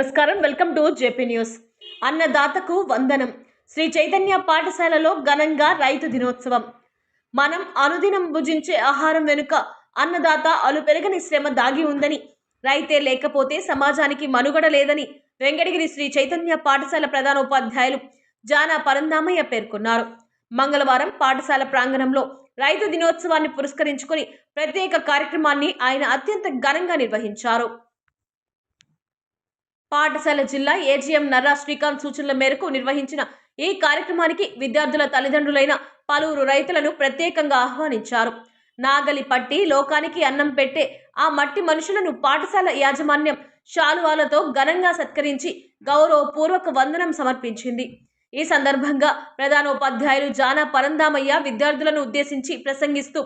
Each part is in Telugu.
నమస్కారం. Welcome to JP news. అన్నదాతకు వందనం. శ్రీ చైతన్య పాఠశాలలో ఘనంగా రైతు దినోత్సవం. మనం అనుదినం భుజించే ఆహారం వెనుక అన్నదాత అలుపెరగని శ్రమ దాగి ఉందని రైతే లేకపోతే సమాజానికి మనుగడ లేదని వెంకటగిరి శ్రీ చైతన్య పాఠశాల ప్రధానోపాధ్యాయులు జానా పరందామయ్య పేర్కొన్నారు. మంగళవారం పాఠశాల ప్రాంగణంలో రైతు దినోత్సవాన్ని పురస్కరించుకొని ప్రత్యేక కార్యక్రమాన్ని ఆయన అత్యంత ఘనంగా నిర్వహించారు. పాఠశాల జిల్లా ఏజీఎం నర్రా శ్రీకాంత్ సూచనల మేరకు నిర్వహించిన ఈ కార్యక్రమానికి విద్యార్థుల తల్లిదండ్రులైన పలువురు రైతులను ప్రత్యేకంగా ఆహ్వానించారు. నాగలి పట్టి లోకానికి అన్నం పెట్టే ఆ మట్టి మనుషులను పాఠశాల యాజమాన్యం శాలువాలతో ఘనంగా సత్కరించి గౌరవపూర్వక వందనం సమర్పించింది. ఈ సందర్భంగా ప్రధానోపాధ్యాయులు జానా పరందామయ్య విద్యార్థులను ఉద్దేశించి ప్రసంగిస్తూ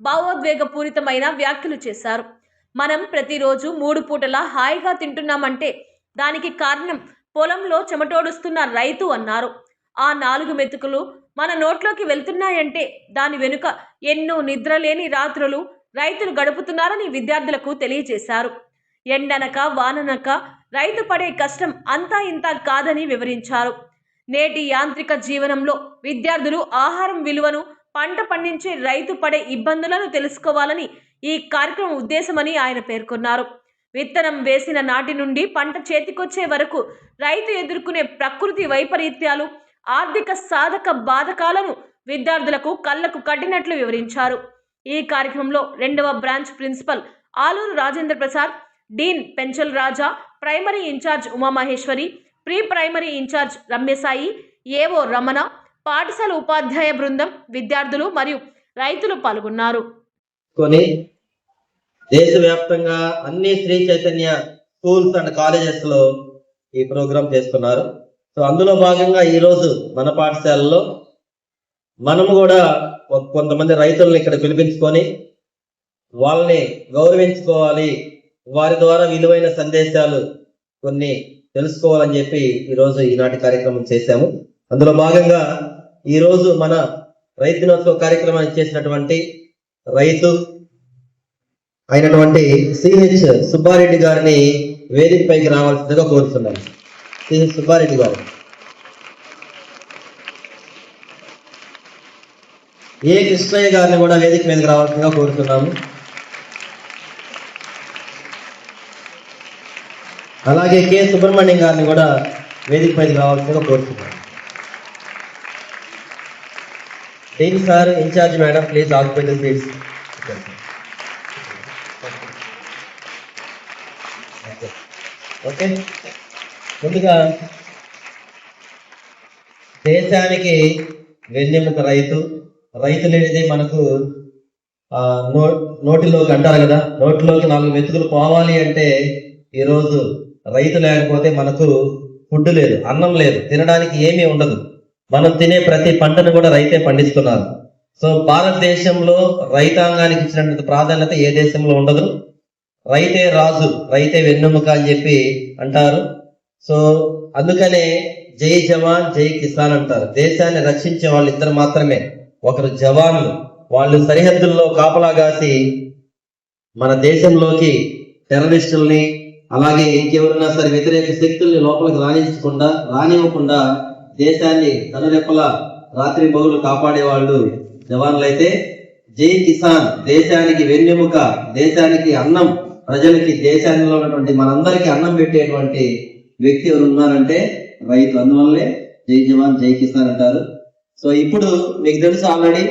భావోద్వేగపూరితమైన వ్యాఖ్యలు చేశారు. మనం ప్రతిరోజు మూడు పూటలా హాయిగా తింటున్నామంటే దానికి కారణం పొలంలో చెమటోడుస్తున్న రైతు అన్నారు. ఆ నాలుగు మెతుకులు మన నోట్లోకి వెళ్తున్నాయంటే దాని వెనుక ఎన్నో నిద్రలేని రాత్రులు రైతులు గడుపుతున్నారని విద్యార్థులకు తెలియజేశారు. ఎండనక వాననక రైతు పడే కష్టం అంతా ఇంత కాదని వివరించారు. నేటి యాంత్రిక జీవనంలో విద్యార్థులు ఆహారం విలువను పంట పండించే రైతు పడే ఇబ్బందులను తెలుసుకోవాలని ఈ కార్యక్రమం ఉద్దేశమని ఆయన పేర్కొన్నారు. విత్తనం వేసిన నాటి నుండి పంట చేతికొచ్చే వరకు రైతు ఎదుర్కొనే ప్రకృతి వైపరీత్యాలు ఆర్థిక సాధక బాధకాలను విద్యార్థులకు కళ్ళకు కట్టినట్లు వివరించారు. ఈ కార్యక్రమంలో రెండవ branch principal Aluru Rajendra Prasad dean Penchal Raja primary incharge Umamaheswari pre primary incharge Ramyasai AO Ramana పాఠశాల ఉపాధ్యాయ బృందం విద్యార్థులు మరియు రైతులు పాల్గొన్నారు. దేశవ్యాప్తంగా అన్ని శ్రీ చైతన్య స్కూల్స్ అండ్ కాలేజెస్లో ఈ ప్రోగ్రాం చేస్తున్నారు. సో అందులో భాగంగా ఈ రోజు మన పాఠశాలలో మనము కూడా కొంతమంది రైతులను ఇక్కడ పిలిపించుకొని వాళ్ళని గౌరవించుకోవాలి. వారి ద్వారా విలువైన సందేశాలు కొన్ని తెలుసుకోవాలని చెప్పి ఈరోజు ఈనాటి కార్యక్రమం చేశాము. అందులో భాగంగా ఈరోజు మన రైతు దినోత్సవ కార్యక్రమాన్ని చేసినటువంటి రైతు అయినటువంటి సిహెచ్ సుబ్బారెడ్డి గారిని వేదికపైకి రావాల్సిందిగా కోరుతున్నాను. సిహెచ్ సుబ్బారెడ్డి గారు. ఏ కృష్ణయ్య గారిని కూడా వేదిక మీదకి రావాల్సిందిగా కోరుతున్నాము. అలాగే కె సుబ్రహ్మణ్యం గారిని కూడా వేదిక పైకి రావాల్సిందిగా కోరుతున్నాను. Dean sir? Incharge madam please occupy the seats. Okay. ముందుగా దేశానికి వెన్నెముక రైతు. రైతు లేనిది మనకు ఆ నో నోటిలోకి అంటారు కదా. నోటిలోకి నాలుగు వెతుకులు పోవాలి అంటే ఈరోజు రైతు లేకపోతే మనకు ఫుడ్ లేదు అన్నం లేదు తినడానికి ఏమీ ఉండదు. మనం తినే ప్రతి పంటను కూడా రైతే పండిస్తున్నారు. సో భారతదేశంలో రైతాంగానికి ఇచ్చినటువంటి ప్రాధాన్యత ఏ దేశంలో ఉండదు? రైతే రాజు రైతే వెన్నెముక అని చెప్పి అంటారు. సో అందుకనే జై జవాన్ జై కిసాన్ అంటారు. దేశాన్ని రక్షించే వాళ్ళు ఇద్దరు మాత్రమే. ఒకరు జవాన్లు. వాళ్ళు సరిహద్దుల్లో కాపలా కాసి మన దేశంలోకి టెర్రరిస్టుల్ని అలాగే ఇంకెవరైనా సరే వ్యతిరేక శక్తుల్ని లోపలికి రాణించకుండా రానివ్వకుండా దేశాన్ని కనురెప్పల రాత్రి బహులు కాపాడే వాళ్ళు జవాన్లైతే జై కిసాన్. దేశానికి వెన్నెముక దేశానికి అన్నం. ప్రజలకి దేశంలో ఉన్నటువంటి మనందరికీ అన్నం పెట్టేటువంటి వ్యక్తి ఎవరు ఉన్నారంటే రైతు. అందువల్లే జై జవాన్ జై కిసాన్ అంటారు. సో ఇప్పుడు మీకు తెలుసు ఆల్రెడీ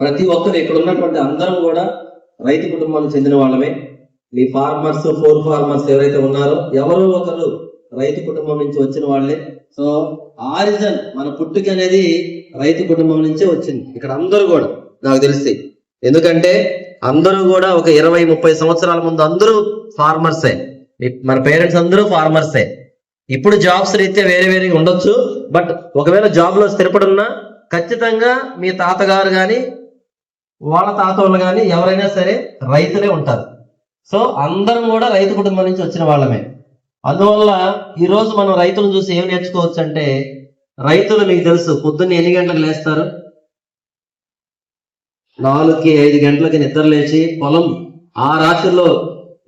ప్రతి ఒక్కరు ఇక్కడ ఉన్నటువంటి అందరం కూడా రైతు కుటుంబానికి చెందిన వాళ్ళమే. మీ ఫార్మర్స్ ఫోర్ ఫార్మర్స్ ఎవరైతే ఉన్నారో ఎవరో ఒకరు రైతు కుటుంబం నుంచి వచ్చిన వాళ్ళే. సో ఆరిజన్ మన పుట్టుక అనేది రైతు కుటుంబం నుంచే వచ్చింది. ఇక్కడ అందరూ కూడా నాకు తెలిసి. ఎందుకంటే అందరూ కూడా ఒక ఇరవై ముప్పై సంవత్సరాల ముందు అందరూ ఫార్మర్సే. మన పేరెంట్స్ అందరూ ఫార్మర్సే. ఇప్పుడు జాబ్స్ రీత్యా వేరే వేరే ఉండొచ్చు బట్ ఒకవేళ జాబ్లో ఖచ్చితంగా మీ తాతగారు కానీ వాళ్ళ తాత వాళ్ళు కానీ ఎవరైనా సరే రైతులే ఉంటారు. సో అందరం కూడా రైతు కుటుంబం నుంచి వచ్చిన వాళ్ళమే. అందువల్ల ఈరోజు మనం రైతులను చూసి ఏం నేర్చుకోవచ్చు అంటే రైతులు మీకు తెలుసు పొద్దున్న ఎన్ని గంటలకు లేస్తారు? నాలుగుకి ఐదు గంటలకి నిద్ర లేచి పొలం ఆ రాత్రిలో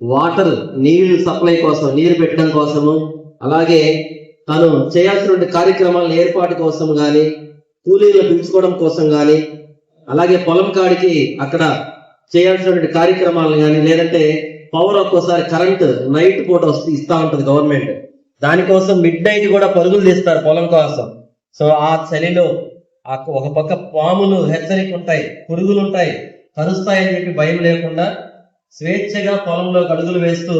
వాటర్ నీళ్ళు సప్లై కోసం నీరు పెట్టడం కోసము అలాగే తను చేయాల్సినటువంటి కార్యక్రమాలను ఏర్పాటు కోసం గాని కూలీలు పిలుచుకోవడం కోసం గాని అలాగే పొలం కాడికి అక్కడ చేయాల్సినటువంటి కార్యక్రమాలను కానీ లేదంటే పవర్ ఒక్కోసారి కరెంట్ నైట్ పూట వస్తూ ఇస్తా ఉంటుంది గవర్నమెంట్ దానికోసం మిడ్ నైట్ కూడా పరుగులు తీస్తారు పొలం కోసం. సో ఆ చలిలో ఒక పక్క పాములు హెచ్చరిక ఉంటాయి పురుగులు ఉంటాయి కరుస్తాయని చెప్పి భయం లేకుండా స్వేచ్ఛగా పొలంలో అడుగులు వేస్తూ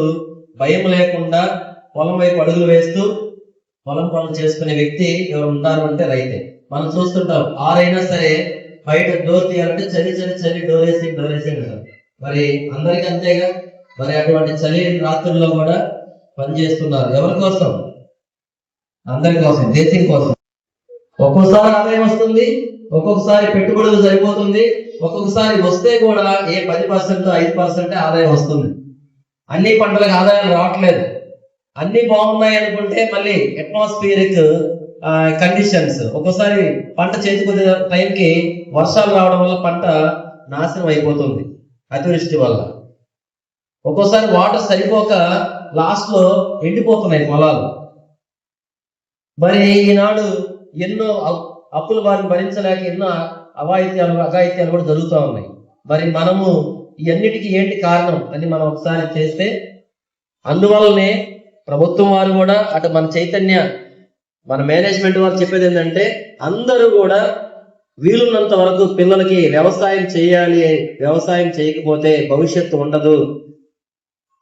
భయం లేకుండా పొలం వైపు అడుగులు వేస్తూ పొలం పనులు చేసుకునే వ్యక్తి ఎవరు ఉంటారు అంటే రైతే. మనం చూస్తుంటాం ఆరైనా సరే బయట డోర్ తీయాలంటే చలి చలి చలి డోర్ వేసి డోర్ వేసి మరి అందరికి అంతేగా? మరి అటువంటి చలి రాత్రుల్లో కూడా పనిచేస్తున్నారు ఎవరి కోసం? అందరి కోసం దేశం కోసం. ఒక్కొక్కసారి ఆదాయం వస్తుంది ఒక్కొక్కసారి పెట్టుబడులు సరిపోతుంది ఒక్కొక్కసారి వస్తే కూడా ఏ పది పర్సెంట్ ఐదు పర్సెంట్ ఆదాయం వస్తుంది. అన్ని పంటలకు ఆదాయం రావట్లేదు. అన్ని బాగున్నాయి అనుకుంటే మళ్ళీ అట్మాస్ఫియరిక్ కండిషన్స్ ఒక్కోసారి పంట చేతికొచ్చే టైంకి వర్షాలు రావడం వల్ల పంట నాశనం అయిపోతుంది అతివృష్టి వల్ల. ఒక్కోసారి వాటర్ సరిపోక లాస్ట్లో ఎండిపోతున్నాయి పొలాలు. మరి ఈనాడు ఎన్నో అప్- వారిని భరించలేక ఎన్నో అవాయిత్యాలు అఘాయిత్యాలు కూడా జరుగుతూ ఉన్నాయి. మరి మనము ఇవన్నిటికీ ఏంటి కారణం అని మనం ఒకసారి చేస్తే అందువల్లనే ప్రభుత్వం వారు కూడా అటు మన చైతన్య మన మేనేజ్మెంట్ వారు చెప్పేది ఏంటంటే అందరూ కూడా వీలున్నంత వరకు పిల్లలకి వ్యవసాయం చేయాలి వ్యవసాయం చేయకపోతే భవిష్యత్తు ఉండదు.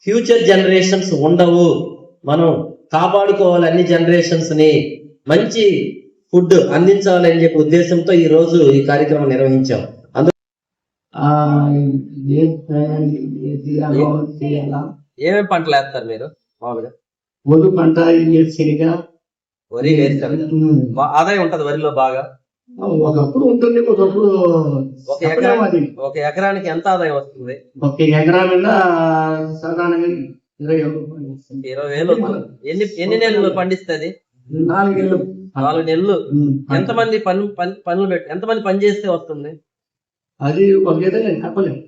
ఫ్యూచర్ జనరేషన్స్ ఉండవు. మనం కాపాడుకోవాలి అన్ని జనరేషన్స్ని మంచి ఫుడ్ అందించాలి అని చెప్పి ఉద్దేశంతో ఈ రోజు ఈ కార్యక్రమం నిర్వహించాం. ఏమేమి పంటలు వేస్తారు మీరు మామూలుగా? పంట సరిగా వరి వేస్తారు ఆదాయం ఉంటది వరిలో బాగా? ఒకప్పుడు ఉంటుంది ఒకప్పుడు ఒక ఎకరా ఒక ఎకరానికి ఎంత ఆదాయం వస్తుంది? ఒక ఎకరా మీద సాధారణంగా ఇరవై. ఇరవై వేలు. ఎన్ని ఎన్ని నెలలు పండిస్తుంది నాలుగు నెలలు ఉమ్, ఎంతమంది పని పని- పనులు పెట్టి ఎంతమంది పని చేస్తే వస్తుంది? అది ఒక చెప్పలేము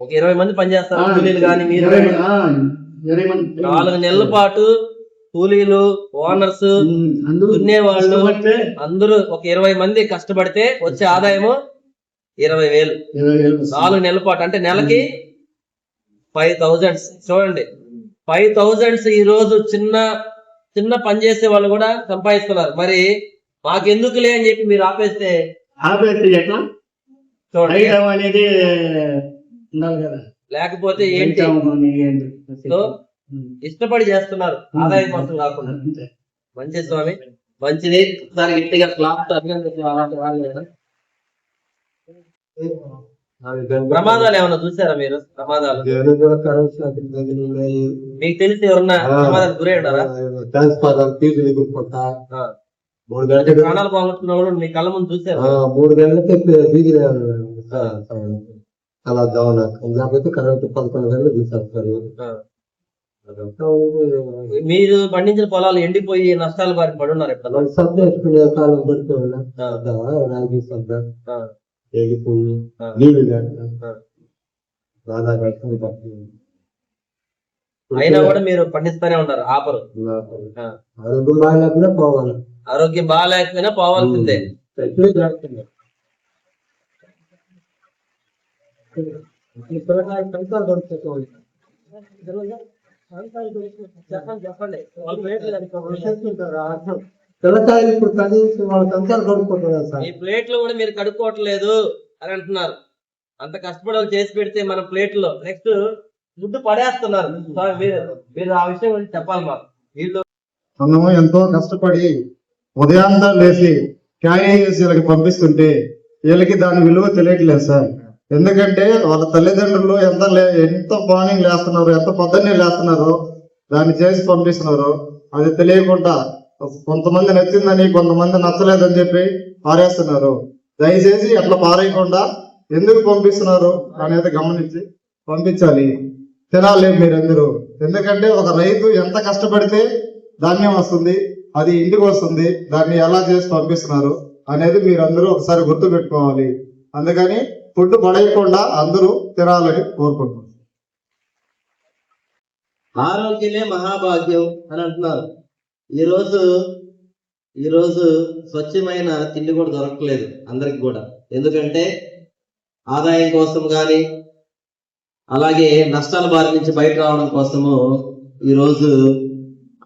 ఒక ఇరవై మంది పని చేస్తారు కూలీలు కానీ మీరు నాలుగు నెలల పాటు కూలీలు ఓనర్స్ దున్నేవాళ్ళు అందరూ ఒక ఇరవై మంది కష్టపడితే వచ్చే ఆదాయము ఇరవై వేలు. నాలుగు నెలల పాటు అంటే నెలకి ఫైవ్ థౌజండ్స్. చూడండి ఫైవ్ థౌజండ్స్ ఈ రోజు చిన్న చిన్న పని చేసే వాళ్ళు కూడా సంపాదిస్తున్నారు. మరి మాకెందుకులే అని చెప్పి మీరు ఆపేస్తే? ఆపేస్తే ఎట్లా? అనేది ఉండాలి కదా. లేకపోతే ఏంటి? సో. ఇష్టపడి చేస్తున్నారు. ఆదాయం కోసం కాకుండా. మంచి స్వామి. మంచిది. ఒకసారి గట్టిగా క్లాప్ అభినందించిన అలాంటి వాళ్ళు? ప్రమాదాలు ఏమైనా చూసారా మీరు? ప్రమాదాలు? మీకు తెలిసి ఎవరన్నా ప్రమాదాలు గురై ఉన్నారా? Transformer fuse. మూడు గంటలకు ప్రాణాలు పోగొట్టుకున్న కూడా మీ కళ్ళ ముందు చూసారు? మూడు గంటలకి ఫీజు అలా గమన లేకపోతే కరెంట్ పదకొండు గంటలు తీసేస్తారు. మీరు పండించిన పొలాలు ఎండిపోయి నష్టాలు బారి పడి ఉన్నారు ఎప్పుడు మనం సబ్జా వేసుకునే కాలం పడుతూ ఆ. నీళ్ళు. రాధా పట్టి అయినా కూడా మీరు పండిస్తూనే ఉన్నారు ఆపరు. ఆ. ఆరోగ్యం బాగాలేకుండా పోవాలి. ఆరోగ్యం బాగాలేకపోయినా పోవాల్సిందే. చెప్పండి చెప్పండి. పిల్లకాయలు ఇప్పుడు కనీసం వాళ్ళ కంచాలు కొనుక్కుంటున్నారు సార్. ఈ ప్లేట్లు కూడా మీరు కడుక్కోవట్లేదు అని అంటున్నారు. అంత కష్టపడి వాళ్ళు చేసి పెడితే మన ప్లేట్లో నెక్స్ట్ ఫుడ్ పడేస్తున్నారు. సార్ మీరు మీరు ఆ విషయం గురించి చెప్పాలి మాకు. వీళ్ళు మనము ఎంతో కష్టపడి ఉదయాంతా లేచి క్యారీ చేసి వీళ్ళకి పంపిస్తుంటే వీళ్ళకి దాని విలువ తెలియట్లేదు సార్. ఎందుకంటే వాళ్ళ తల్లిదండ్రులు ఎంత లే- ఎంత మార్నింగ్ లేస్తున్నారు ఎంత పొద్దున్నే లేస్తున్నారు దాన్ని చేసి పంపిస్తున్నారు. అది తెలియకుండా కొంతమంది నచ్చిందని కొంతమంది నచ్చలేదని చెప్పి పారేస్తున్నారు. దయచేసి అట్లా పారేయకుండా ఎందుకు పంపిస్తున్నారు అనేది గమనించి పంపించాలి. తినాలి మీరందరూ. ఎందుకంటే ఒక రైతు ఎంత కష్టపడితే ధాన్యం వస్తుంది అది ఇంటికి వస్తుంది దాన్ని ఎలా చేసి పంపిస్తున్నారు అనేది మీరందరూ ఒకసారి గుర్తు పెట్టుకోవాలి అందుకని ఫుడ్ పడేయకుండా అందరూ తినాలని కోరుకుంటున్నారు ఆరోగ్యమే మహాభాగ్యం అని అంటున్నారు. ఈరోజు ఈరోజు స్వచ్ఛమైన తిండి కూడా దొరకలేదు అందరికి కూడా. ఎందుకంటే ఆదాయం కోసం కానీ అలాగే నష్టాల బారి నుంచి బయట రావడం కోసము ఈరోజు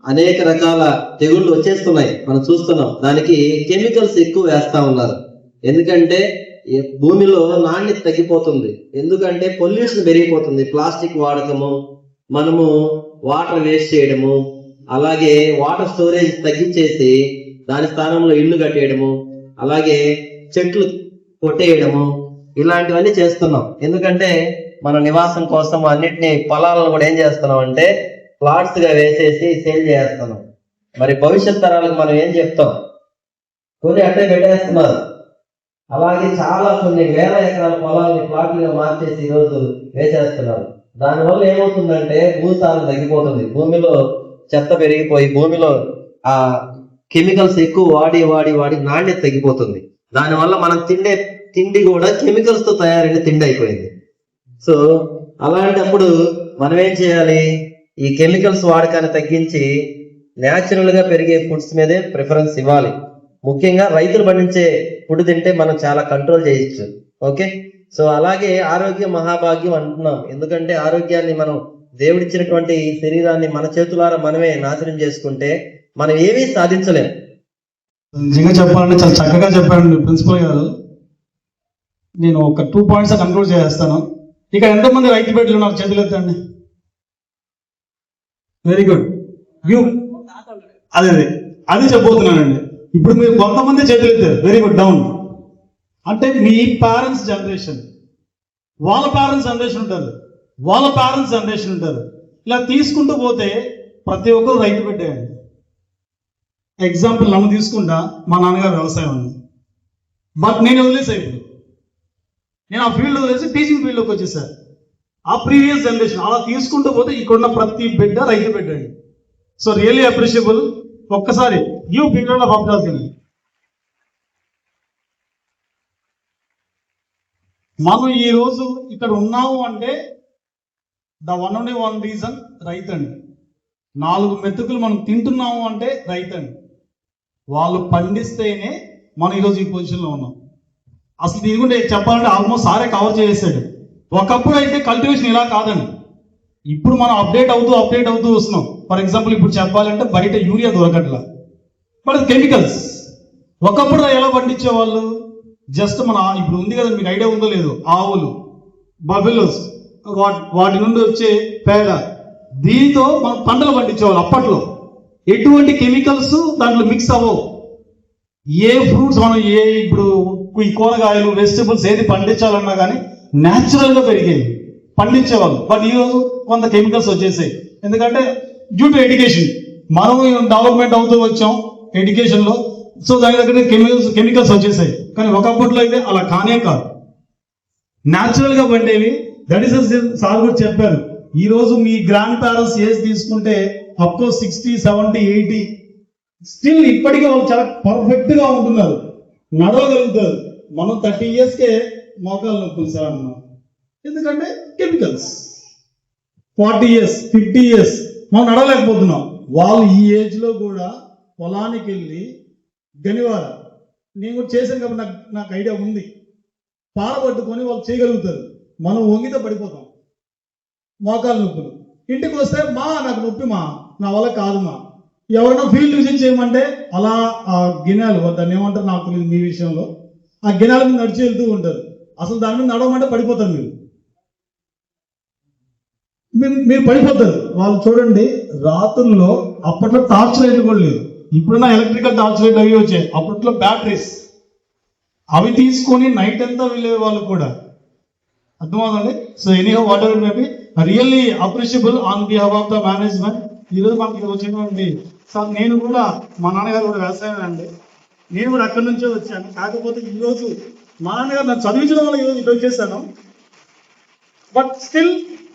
అనేక రకాల తెగుళ్ళు వచ్చేస్తున్నాయి. మనం చూస్తున్నాం. దానికి కెమికల్స్ ఎక్కువ వేస్తా ఉన్నారు. ఎందుకంటే ఈ భూమిలో నాణ్యత తగ్గిపోతుంది. ఎందుకంటే పొల్యూషన్ పెరిగిపోతుంది. ప్లాస్టిక్ వాడకము మనము వాటర్ వేస్ట్ చేయడము అలాగే వాటర్ స్టోరేజ్ తగ్గించేసి దాని స్థానంలో ఇల్లు కట్టేయడము అలాగే చెట్లు కొట్టేయడము ఇలాంటివన్నీ చేస్తున్నాం. ఎందుకంటే మన నివాసం కోసం అన్నిటిని పొలాలను కూడా ఏం చేస్తున్నాం అంటే ప్లాట్స్గా వేసేసి సేల్ చేస్తున్నాం. మరి భవిష్యత్ తరాలకు మనం ఏం చెప్తాం? కొన్ని అట్టే పెట్టేస్తున్నారు. అలాగే చాలా కొన్ని వేల ఎకరాల పొలాలని ప్లాట్లుగా మార్చేసి ఈరోజు వేసేస్తున్నారు. దానివల్ల ఏమవుతుందంటే భూసారం తగ్గిపోతుంది. భూమిలో చెత్త పెరిగిపోయి భూమిలో ఆ కెమికల్స్ ఎక్కువ వాడి వాడి వాడి నాణ్యత తగ్గిపోతుంది. దానివల్ల మనం తిండే తిండి కూడా కెమికల్స్తో తయారైన తిండి అయిపోయింది. సో అలాంటప్పుడు మనం ఏం చేయాలి? ఈ కెమికల్స్ వాడకాన్ని తగ్గించి న్యాచురల్గా పెరిగే ఫుడ్స్ మీదే ప్రిఫరెన్స్ ఇవ్వాలి. ముఖ్యంగా రైతులు పండించే ఫుడ్ తింటే మనం చాలా కంట్రోల్ చేయొచ్చు. ఓకే? సో అలాగే ఆరోగ్య మహాభాగ్యం అంటున్నాం. ఎందుకంటే ఆరోగ్యాన్ని మనం దేవుడిచ్చినటువంటి ఈ శరీరాన్ని మన చేతులారా మనమే నాశనం చేసుకుంటే మనం ఏమీ సాధించలేం. నిజంగా చెప్పాలంటే చాలా చక్కగా చెప్పాను ప్రిన్సిపల్ గారు. నేను ఒక టూ పాయింట్స్ కన్క్లూడ్ చేస్తాను. ఇక్కడ ఎంతమంది రైతు బిడ్డలు ఉన్నారు చేతులు ఎత్తండి? వెరీ గుడ్ యూ అదే అదే. అది చెప్పబోతున్నానండి. ఇప్పుడు మీరు కొంతమంది చేతులు ఎత్తారు. వెరీ గుడ్ డౌన్ అంటే మీ పేరెంట్స్ జనరేషన్ వాళ్ళ పేరెంట్స్ జనరేషన్ ఉంటారు. వాళ్ళ పేరెంట్స్ జనరేషన్ ఉంటారు ఇలా తీసుకుంటూ పోతే ప్రతి ఒక్కరు రైతు పెట్టేయండి ఎగ్జాంపుల్ నన్ను తీసుకుంటా మా నాన్నగారు వ్యవసాయం ఉంది బట్ నేను వదిలేసా ఇప్పుడు. నేను ఆ ఫీల్డ్ వదిలేసి టీచింగ్ ఫీల్డ్లోకి వచ్చేసాను ఆ ప్రీవియస్ జనరేషన్ అలా తీసుకుంటూ పోతే ఇక్కడున్న ప్రతి బిడ్డ రైతు బిడ్డ సో రియల్లీ అప్రిషియబుల్ ఒక్కసారి యూ పీరియడ్ ఆఫ్ అప్రాసింగ్ మనం ఈరోజు ఇక్కడ ఉన్నాము అంటే the one only one reason రైతు అండి నాలుగు మెతుకులు మనం తింటున్నాము అంటే రైతు అండి వాళ్ళు పండిస్తేనే మనం ఈరోజు ఈ పొజిషన్లో ఉన్నాం. అసలు దీని గురించి చెప్పాలంటే ఆల్మోస్ట్ సారే కవర్ చేసేసాడు. ఒకప్పుడు అయితే కల్టివేషన్ ఇలా కాదండి. ఇప్పుడు మనం అప్డేట్ అవుతూ అప్డేట్ అవుతూ వస్తున్నాం. ఫర్ ఎగ్జాంపుల్ ఇప్పుడు చెప్పాలంటే బయట యూరియా దొరకట్లా. But chemicals. ఒకప్పుడు ఎలా పండించే వాళ్ళు జస్ట్ మన ఇప్పుడు ఉంది కదా మీకు ఐడియా ఉందో లేదు? ఆవులు. బఫెలోస్ వాటి వాటి నుండి వచ్చే పేడ. దీంతో మనం పంటలు పండించేవాళ్ళు అప్పట్లో. ఎటువంటి కెమికల్స్ దాంట్లో మిక్స్ అవ్వవు. ఏ ఫ్రూట్స్ మనం ఏ ఇప్పుడు ఈ కూరగాయలు వెజిటబుల్స్ ఏది పండించాలన్నా కానీ న్యాచురల్గా పెరిగేవి పండించేవాళ్ళు. బట్ ఈరోజు కొంత కెమికల్స్ వచ్చేసాయి. ఎందుకంటే డ్యూ టు ఎడ్యుకేషన్ మనం డెవలప్మెంట్ అవుతూ వచ్చాం ఎడ్యుకేషన్లో సో దాని దగ్గర కెమికల్స్ కెమికల్స్ వచ్చేసాయి. కానీ ఒకప్పట్లో అయితే అలా కానే కాదు. న్యాచురల్గా పండేవి దట్ ఈస్ సార్ కూడా చెప్పారు. ఈ రోజు మీ గ్రాండ్ పేరెంట్స్ ఏజ్ తీసుకుంటే up sixty seventy eighty still ఇప్పటికీ వాళ్ళు చాలా పర్ఫెక్ట్గా ఉంటున్నారు. నడవగలుగుతారు. మనం థర్టీ ఇయర్స్ కే మోకాలు నొప్పులు సార్ అన్నాం. ఎందుకంటే chemicals forty years fifty years మనం నడవలేకపోతున్నాం. వాళ్ళు ఈ ఏజ్లో కూడా పొలానికి వెళ్ళి గనివార నేను కూడా చేశాను కాబట్టి నాకు నాకు ఐడియా ఉంది. పారబట్టుకొని వాళ్ళు చేయగలుగుతారు. మనం వంగితే పడిపోతాం. మోకాలు నొప్పులు. ఇంటికి వస్తే మా నాకు నొప్పి మా నా వల్ల కాదు మా ఎవరైనా ఫీల్డ్ విజిట్ చేయమంటే అలా ఆ గిన్నెలు దాన్ని ఏమంటారు నాకు తెలియదు మీ విషయంలో. ఆ గిన్నెల మీద నడిచి వెళ్తూ ఉంటారు. అసలు దాని మీద నడవమంటే పడిపోతారు మీరు. మీరు మీరు పడిపోతారు. వాళ్ళు చూడండి రాత్రుల్లో అప్పట్లో టార్చ్ లైట్ కూడా లేదు. ఇప్పుడున్న ఎలక్ట్రికల్ టార్చ్ లైట్ అవి వచ్చాయి. అప్పట్లో బ్యాటరీస్. అవి తీసుకొని నైట్ అంతా వెళ్ళే వాళ్ళు కూడా. అర్థమవుతుంది? So any whatever maybe really appreciable on behalf of the management ఈరోజు మనకి ఇది వచ్చిందండి సార్ నేను కూడా మా నాన్నగారు కూడా వ్యవసాయం అండి. నేను కూడా అక్కడి నుంచే వచ్చాను. కాకపోతే ఈరోజు మా నాన్నగారు నన్ను చదివించడం వల్ల ఈరోజు ఇటు వచ్చేసాను. బట్ స్టిల్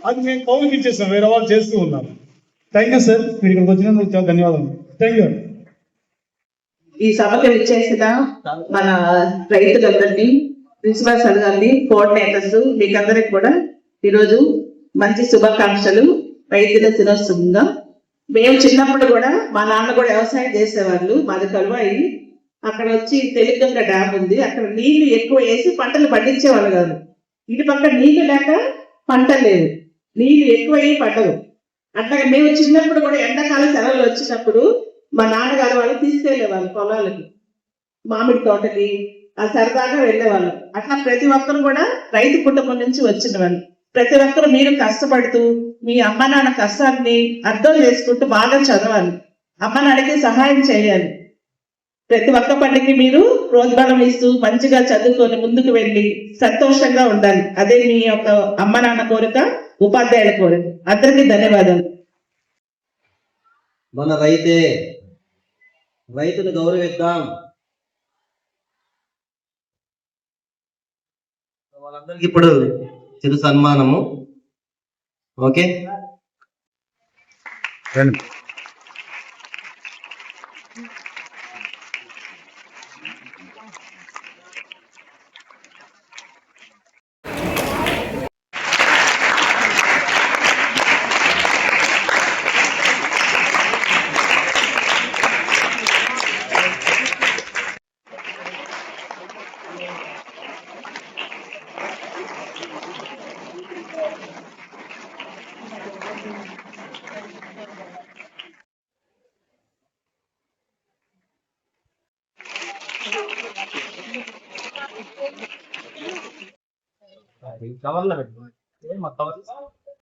అది నేను కౌలుకి ఇచ్చేసాను వేరే వాళ్ళు చేస్తూ ఉన్నాను థ్యాంక్ యూ సార్ మీరు ఇక్కడికి వచ్చినందుకు చాలా ధన్యవాదాలు థ్యాంక్ యూ ఈ సభకు విచ్చేసిన మన రైతులందరినీ ప్రిన్సిపల్ సార్ గారిని కోఆర్డినేటర్స్ మీకందరికి కూడా ఈరోజు మంచి శుభాకాంక్షలు. వైద్యుల దినోత్సవంగా. మేము చిన్నప్పుడు కూడా మా నాన్న కూడా వ్యవసాయం చేసేవాళ్ళు. మాది కలువాయి అక్కడ వచ్చి తెలుగంగ డ్యామ్ ఉంది. అక్కడ నీళ్ళు ఎక్కువ వేసి పంటలు పండించేవాళ్ళు కాదు. ఇటు పక్క నీళ్ళు లేక పంట లేదు. నీళ్ళు ఎక్కువ అయ్యి పంటలు అట్లాగే మేము చిన్నప్పుడు కూడా ఎండాకాలం సెలవులు వచ్చినప్పుడు మా నాన్నగారు వాళ్ళు తీసుకెళ్ళేవాళ్ళు పొలాలకి. మామిడి తోటకి సరదాగా వెళ్ళేవాళ్ళు. అట్లా ప్రతి ఒక్కరు కూడా రైతు కుటుంబం నుంచి వచ్చిన వాళ్ళు ప్రతి ఒక్కరు మీరు కష్టపడుతూ మీ అమ్మ నాన్న కష్టాన్ని అర్థం చేసుకుంటూ బాగా చదవాలి. అమ్మ నాన్నకి సహాయం చేయాలి. ప్రతి ఒక్క పనికి మీరు ప్రోద్బలం ఇస్తూ మంచిగా చదువుకొని ముందుకు వెళ్ళి సంతోషంగా ఉండాలి. అదే మీ యొక్క అమ్మ నాన్న కోరిక ఉపాధ్యాయుల కోరిక. అందరికీ ధన్యవాదాలు. మన రైతే రైతును గౌరవిద్దాం. అందరికి ఇప్పుడు చిరు సన్మానము. ఓకే? రండి. పెట్టు మొత్తం